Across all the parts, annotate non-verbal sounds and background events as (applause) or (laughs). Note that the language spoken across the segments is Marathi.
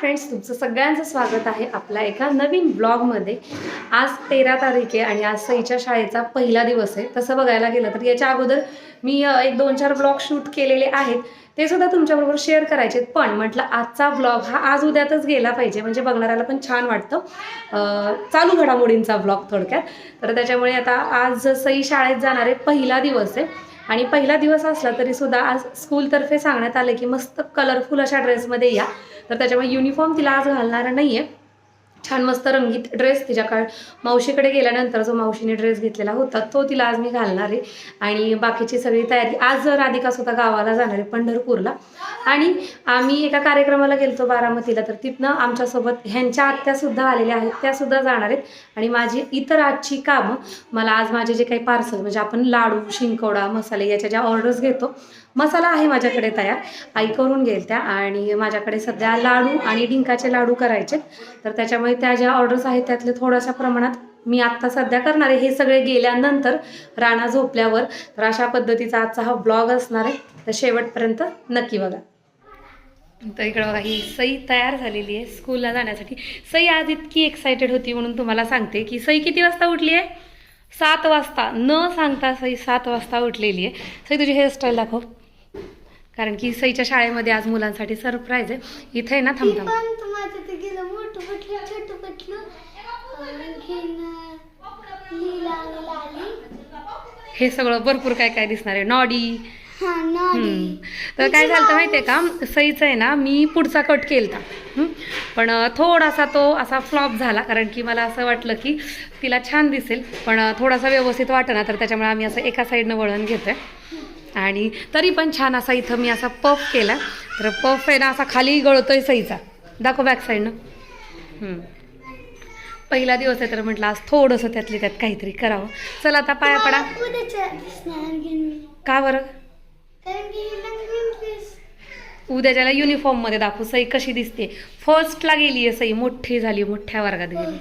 फ्रेंड्स तुमचं सगळ्यांचं स्वागत आहे आपल्या एका नवीन ब्लॉगमध्ये आज तेरा तारीख आहे आणि आज सईच्या शाळेचा पहिला दिवस आहे. तसं बघायला गेलं तर याच्या अगोदर मी एक दोन चार ब्लॉग शूट केलेले आहेत. ते सुद्धा तुमच्याबरोबर शेअर करायचे पण म्हटलं आजचा ब्लॉग हा आज उद्यातच गेला पाहिजे. म्हणजे बघणाऱ्याला पण छान वाटतं. चालू घडामोडींचा ब्लॉग थोडक्यात. तर त्याच्यामुळे आता आज सई शाळेत जाणार आहे पहिला दिवस आहे. आणि पहिला दिवस असला तरी सुद्धा आज स्कूलतर्फे सांगण्यात आलं की मस्त कलरफुल अशा ड्रेसमध्ये या. तर त्याच्यामुळे युनिफॉर्म तिला आज घालणार नाही आहे छान मस्त रंगीत ड्रेस तिच्याकडे मावशीकडे गेल्यानंतर जो मावशीने ड्रेस घेतलेला होता तो तिला आज मी घालणार आहे. आणि बाकीची सगळी तयारी आज राधिका स्वतः गावाला जाणार आहे पंढरपूरला. आणि आम्ही एका कार्यक्रमाला गेलतो बारामतीला तर तिथनं आमच्यासोबत ह्यांच्या आत्यासुद्धा आलेल्या आहेत त्यासुद्धा जाणार आहेत. आणि माझी इतर आजची कामं मला आज माझे जे काही पार्सल म्हणजे आपण लाडू शिंकवडा मसाले याच्या ज्या ऑर्डर्स घेतो मसाला आहे माझ्याकडे तयार. आई करून घेईल त्या आणि माझ्याकडे सध्या लाडू आणि डिंकाचे लाडू करायचे. तर त्याच्यामुळे त्या ज्या ऑर्डर्स आहेत त्यातले थोड्याशा प्रमाणात मी आत्ता सध्या करणार आहे. हे सगळे गेल्यानंतर राणा झोपल्यावर तर अशा पद्धतीचा आजचा हा ब्लॉग असणार आहे. तर शेवटपर्यंत नक्की बघा. तर इकडं बघा ही सई तयार झालेली आहे स्कूलला जाण्यासाठी. सई आज इतकी एक्सायटेड होती म्हणून तुम्हाला सांगते की सई किती वाजता उठली आहे? सात वाजता. न सांगता सई सात वाजता उठलेली आहे. सई तुझी हेअरस्टाईल दाखव. कारण की सईच्या शाळेमध्ये आज मुलांसाठी सरप्राईज आहे. इथे ना थांब हे सगळं भरपूर काय काय दिसणार आहे. नॉडी. हा तर काय झालं माहितीये का? सईचं आहे ना मी पुढचा कट केलता. हम्म. पण थोडासा तो असा फ्लॉप झाला कारण की मला असं वाटलं की तिला छान दिसेल. पण थोडासा व्यवस्थित वाटेना तर त्याच्यामुळे आम्ही असं एका साईडनं वळण घेतोय. आणि तरी पण छान असा इथं मी असा पफ केला. तर पफ आहे ना असा खाली गळतोय सईचा. दाखव बॅक साईडनं. पहिला दिवस आहे तर म्हटलं आज थोडंसं त्यातली त्यात काहीतरी करावं. चला आता पाया पडा. का बरं? कारण की रंगीन ड्रेस उद्याच्याला युनिफॉर्ममध्ये दाखवू. सई कशी दिसते. फर्स्टला गेली आहे सई. मोठी झाली मोठ्या वर्गात गेली.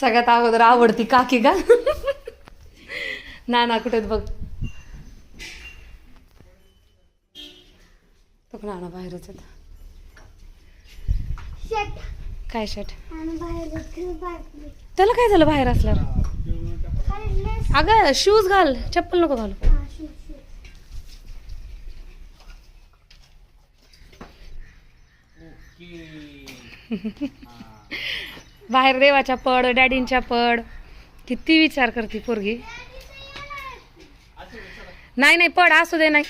सगळ्यात अगोदर आवडती काकी का? ना ना कुठे बघ? तो पण आणा बाहेरच काय शर्ट त्याला काय झालं बाहेर असल्यावर? अगं शूज घाल चप्पल नको घालू हा शूज (laughs) बाहेर देवाच्या पड डॅडींच्या पड. किती विचार करते पोरगी. नाही नाही पड असू दे नाही.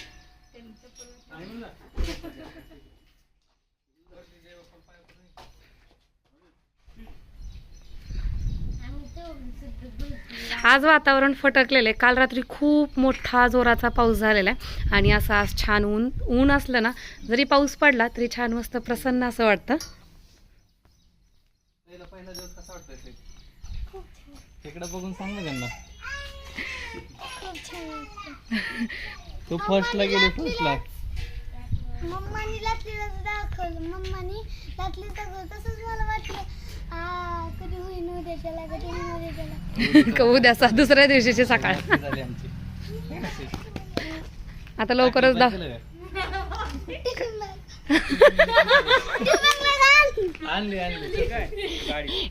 आज वातावरण फटकलेलं आहे. काल रात्री खूप मोठा जोराचा पाऊस झालेला आहे. आणि असं आज छान ऊन ऊन असलं ना जरी पाऊस पडला तरी छान मस्त प्रसन्न असं वाटतं. पहिला दिवस कसा वाटतोय ते? तिकडं बघून सांग ना त्यांना. खूप छान वाटतं. तू फर्स्टला गेली फर्स्टला मम्मानी दाखवलं. मम्मानी लाटली दाखवलं तसंच मला वाटलं. उद्याचा दुसऱ्या दिवशीची सकाळ. (laughs) झाली आमची. आता लवकरच दा?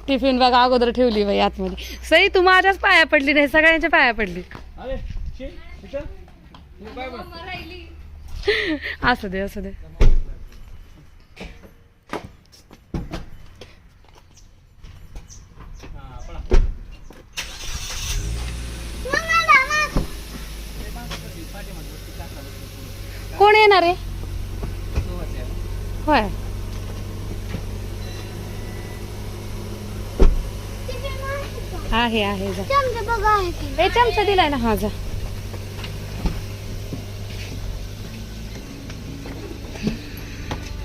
टिफिन बॅग बॅग अगोदर ठेवली बाई आतमध्ये. सई तू माझ्याच पाया पडली नाही सगळ्यांच्या पाया पडली. अरे शे, इथं? तू काय बघ? असू दे असू दे हा, पळा. मम्मा दामा. कोण येणार आहे. होय आहे? आहे जा? ए चमचा दिलाय ना हा जा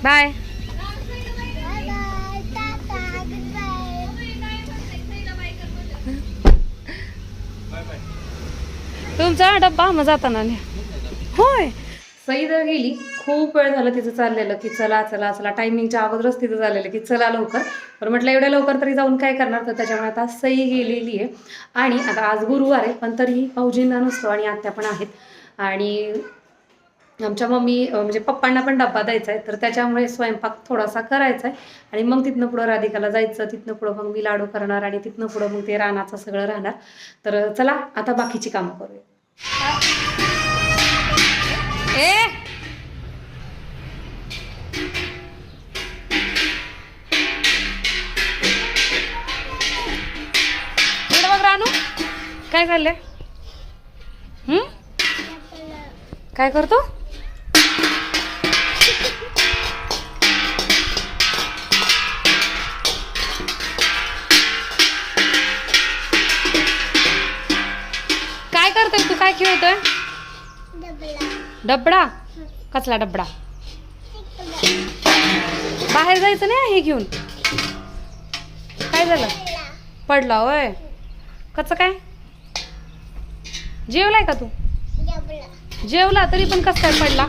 बाय तुमचा डब्बा मग जाताना. होय सई जर गेली खूप वेळ झालं तिचं चाललेलं की चला चला चला टायमिंगच्या अगोदरच तिथं झालेलं की चला लवकर. पण म्हटलं एवढ्या लवकर तरी जाऊन काय करणार? तर त्याच्यामुळे आता सई गेलेली आहे. आणि आता आज गुरुवार आहे पण तरीही भाऊजींना नसतो आणि आत्या पण आहेत. आणि आमच्या मम्मी म्हणजे पप्पांना पण डब्बा द्यायचा आहे तर त्याच्यामुळे स्वयंपाक थोडासा करायचा आहे आणि मग तिथनं पुढं राधिकाला जायचं तिथनं पुढं मग मी लाडू करणार आणि तिथनं पुढं मग ते रानाचं सगळं राहणार. तर चला आता बाकीची कामं करूया. ए! इकडं बघ रानू काय चाललंय? हम्म? काय करतो? काय करतोय तू? काय खेळतोय? डबडा? कसला डबडा? बाहेर जायचं नाही हे घेऊन? काय झालं? पडला होय. कसं काय? जेवलाय का तू? जेवला तरी पण कसं काय पडला?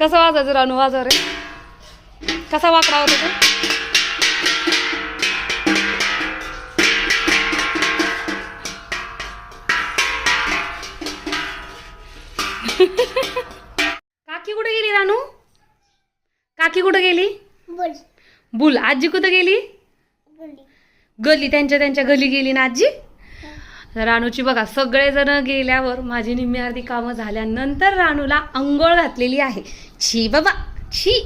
कसं वाजायचं रानू? वाजव रे. कसा वाकडा होता तो? काकी कुठे गेली रानू? काकी कुठे गेली? बोल. आजी कुठे गेली? गली. त्यांच्या त्यांच्या गली गेली ना आजी? रानूची बघा सगळेजण गेल्यावर माझी निम्मी अर्धी कामं झाल्यानंतर रानूला अंघोळ घातलेली आहे. छी बाबा छी.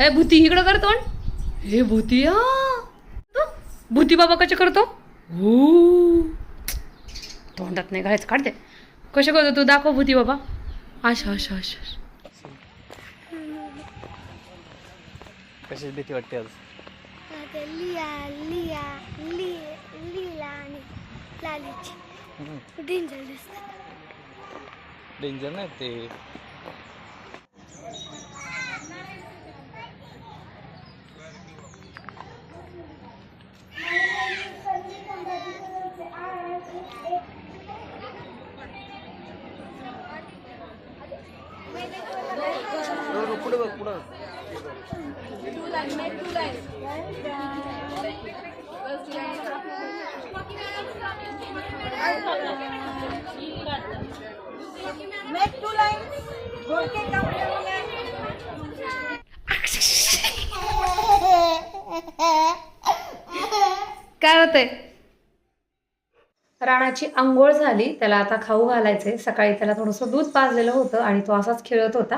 ए भूती इकडं कर तोंड. हे भूती हा तो, भूती बाबा कसे करतो? हो. तोंडात नाही घालायचं काढते कसे करतो तू? दाखव भूती बाबा. अशा अशा अशा. कशाची भीती वाटते आज? आता लिया लिया लि लीला आणि लालीची. डेंजर दिसतात. डेंजर नाही ते. पुढे बघ पुढे पुढं काय होतंय? राणाची आंघोळ झाली त्याला आता खाऊ घालायचे सकाळी त्याला थोडंसं दूध पाजलेलं होतं आणि तो असाच खेळत होता.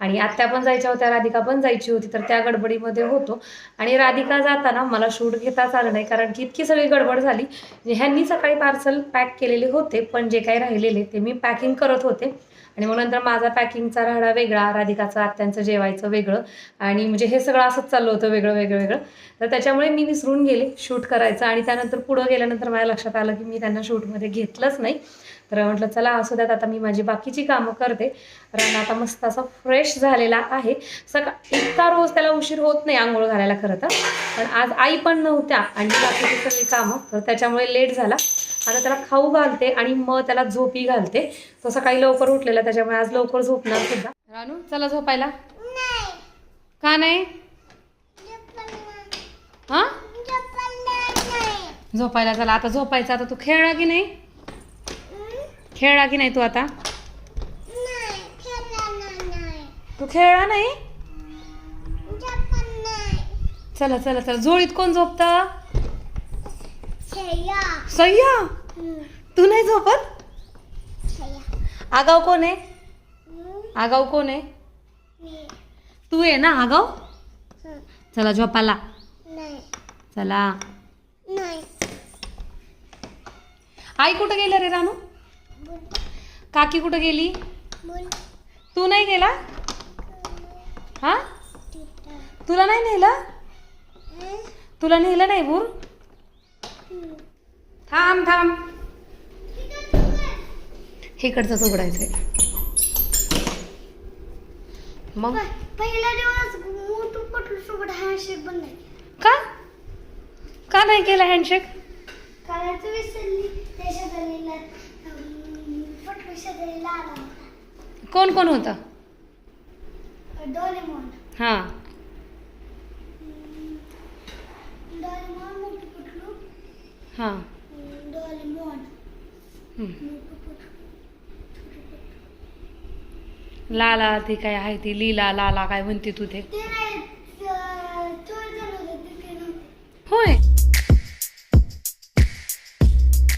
आणि आत्या पण जायच्या होत्या राधिका पण जायची होती तर त्या गडबडीमध्ये होतो. आणि राधिका जाताना मला शूट घेताच आलं नाही कारण की इतकी सगळी गडबड झाली. ह्यांनी सकाळी पार्सल पॅक केलेले होते पण जे काही राहिलेले ते मी पॅकिंग करत होते. आणि मग नंतर माझा पॅकिंगचा राहडा वेगळा राधिकाचा आत्यांचं जेवायचं वेगळं. आणि म्हणजे हे सगळं असंच चाललं होतं वेगळं वेगळं वेगळं. तर त्याच्यामुळे मी विसरून गेले शूट करायचं. आणि त्यानंतर पुढं गेल्यानंतर माझ्या लक्षात आलं की मी त्यांना शूटमध्ये घेतलंच नाही. तर म्हटलं चला असू द्यात आता मी माझी बाकीची कामं करते. कारण आता मस्त असा फ्रेश झालेला आहे. सकाळ इतका रोज त्याला उशीर होत नाही आंघोळ घालायला खरं तर. पण आज आई पण नव्हत्या आणि बाकीची सगळी कामं. तर त्याच्यामुळे लेट झाला. आता त्याला खाऊ घालते आणि मग त्याला झोपी घालते. तो सकाळी लवकर उठलेला त्याच्यामुळे आज लवकर झोपणार सुद्धा. रानू चला झोपायला. नाही. का नाही? हां? झोपायला चला. आता झोपायचं. आता तू खेळला की नाही? खेळला की नाही तू आता? नाही खेळला नाही. तू खेळला नाही? चला चला चला. जोळीत कोण झोपतं? सय्या तू नाही झोपत? आगाव कोण आहे? आगाव कोण आहे? तू आहे ना आगाव चला झोपाला नाही. चला. नाही. आई कुठं गेल्या रे रानू? काकी कुठं गेली? तू नाही गेला? हा? तुला नाही नेलं? तुला नेलं नाही बूर? थांब थांब. इकडचंच उघडायचंय. मग? पहिला दिवस मोठू पटलू सोबत हँडशेक नाही का? का नाही केला हँडशेक करायचं विसरली त्या शेजारीला पटलू शेजारीला आला होता. कोण कोण होतं? डोरेमॉन. हां डोरेमॉन मोठू पटलू हां. लाला ती काय आहे ती? लीला लाला काय म्हणते तू ते? ते